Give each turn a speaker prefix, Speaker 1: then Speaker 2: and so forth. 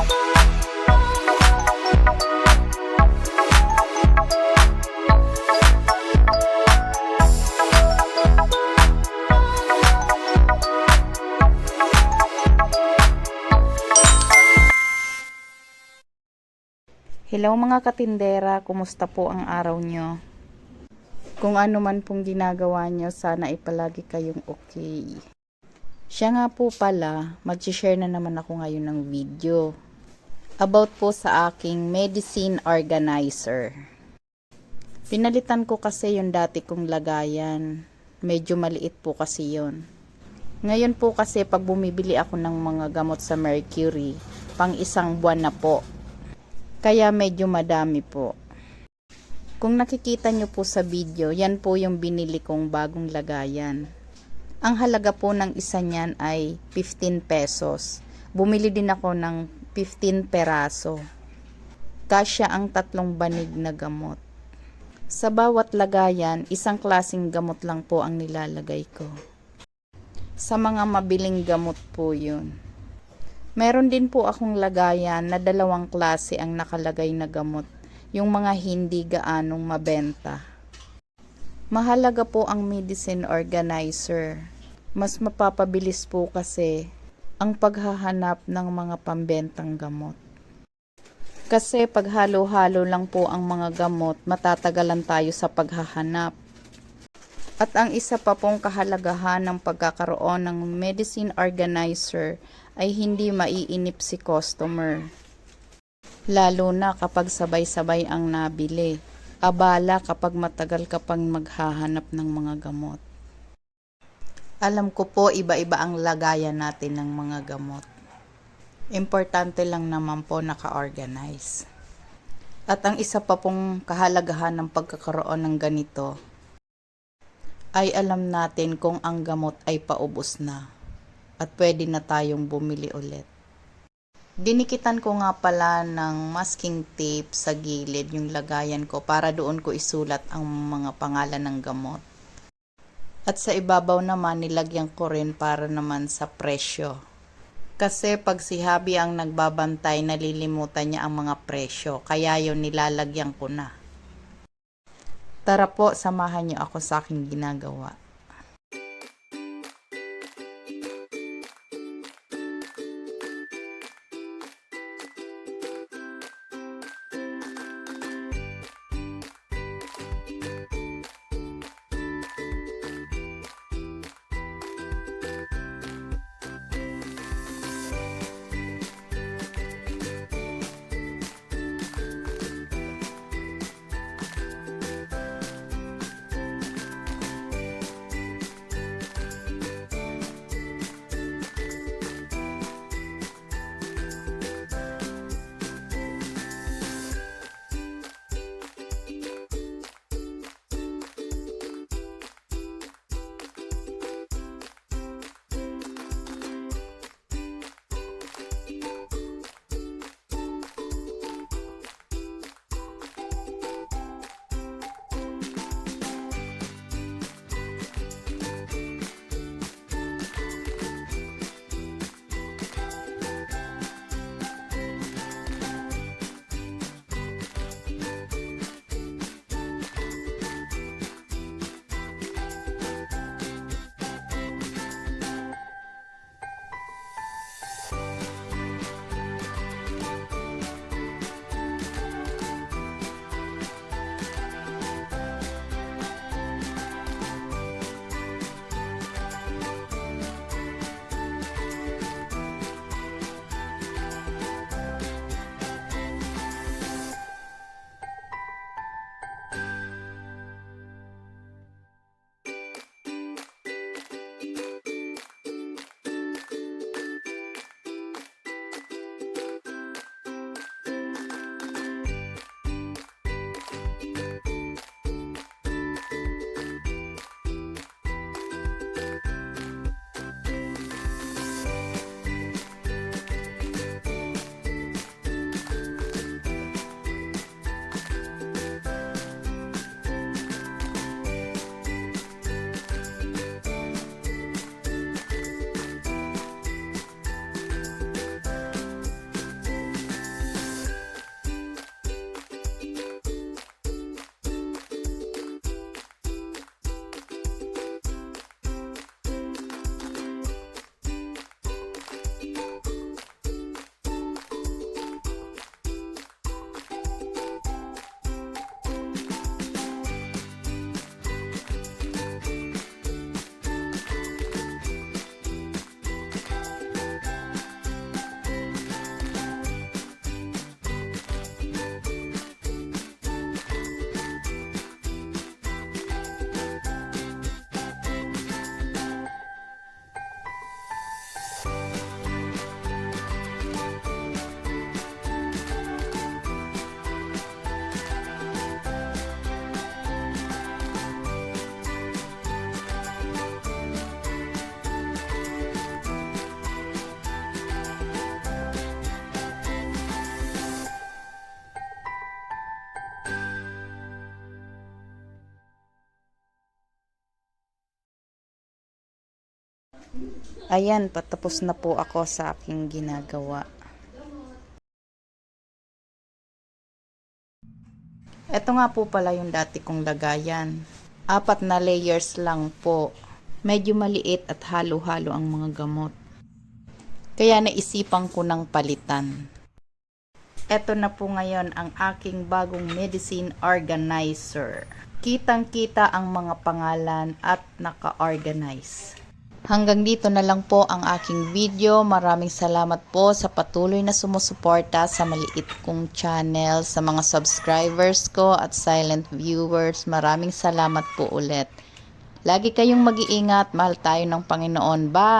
Speaker 1: Hello mga katindera, kumusta po ang araw nyo? Kung ano man pong ginagawa nyo, sana ipalagi kayong okay. Siya nga po pala, mag-share na naman ako ngayon ng video. About po sa aking medicine organizer. Pinalitan ko kasi yung dati kong lagayan. Medyo maliit po kasi yon. Ngayon po kasi pag bumibili ako ng mga gamot sa Mercury, pang isang buwan na po. Kaya medyo madami po. Kung nakikita nyo po sa video, yan po yung binili kong bagong lagayan. Ang halaga po ng isa niyan ay 15 pesos. Bumili din ako ng 15 peraso. Kasya ang tatlong banig na gamot. Sa bawat lagayan, isang klasing gamot lang po ang nilalagay ko. Sa mga mabiling gamot po yun. Meron din po akong lagayan na dalawang klase ang nakalagay na gamot, yung mga hindi gaanong mabenta. Mahalaga po ang medicine organizer. Mas mapapabilis po kasi ang paghahanap ng mga pambentang gamot. Kasi pag halo-halo lang po ang mga gamot, matatagalan tayo sa paghahanap. At ang isa pa pong kahalagahan ng pagkakaroon ng medicine organizer ay hindi maiinip si customer. Lalo na kapag sabay-sabay ang nabili. Abala kapag matagal ka pang maghahanap ng mga gamot. Alam ko po iba-iba ang lagayan natin ng mga gamot. Importante lang naman po naka-organize. At ang isa pa pong kahalagahan ng pagkakaroon ng ganito ay alam natin kung ang gamot ay paubos na at pwede na tayong bumili ulit. Dinikitan ko nga pala ng masking tape sa gilid yung lagayan ko para doon ko isulat ang mga pangalan ng gamot. At sa ibabaw naman nilagyan ko rin para naman sa presyo. Kasi pag si Habi ang nagbabantay, nalilimutan niya ang mga presyo. Kaya yun nilalagyan ko na. Tara po, samahan niyo ako sa aking ginagawa. Ayan, patapos na po ako sa aking ginagawa. Ito nga po pala yung dati kong lagayan. Apat na layers lang po. Medyo maliit at halo-halo ang mga gamot. Kaya naisipan ko ng palitan. Ito na po ngayon ang aking bagong medicine organizer. Kitang-kita ang mga pangalan at naka-organize. Hanggang dito na lang po ang aking video. Maraming salamat po sa patuloy na sumusuporta sa maliit kong channel, sa mga subscribers ko at silent viewers. Maraming salamat po ulit. Lagi kayong mag-iingat. Mahal tayo ng Panginoon. Bye!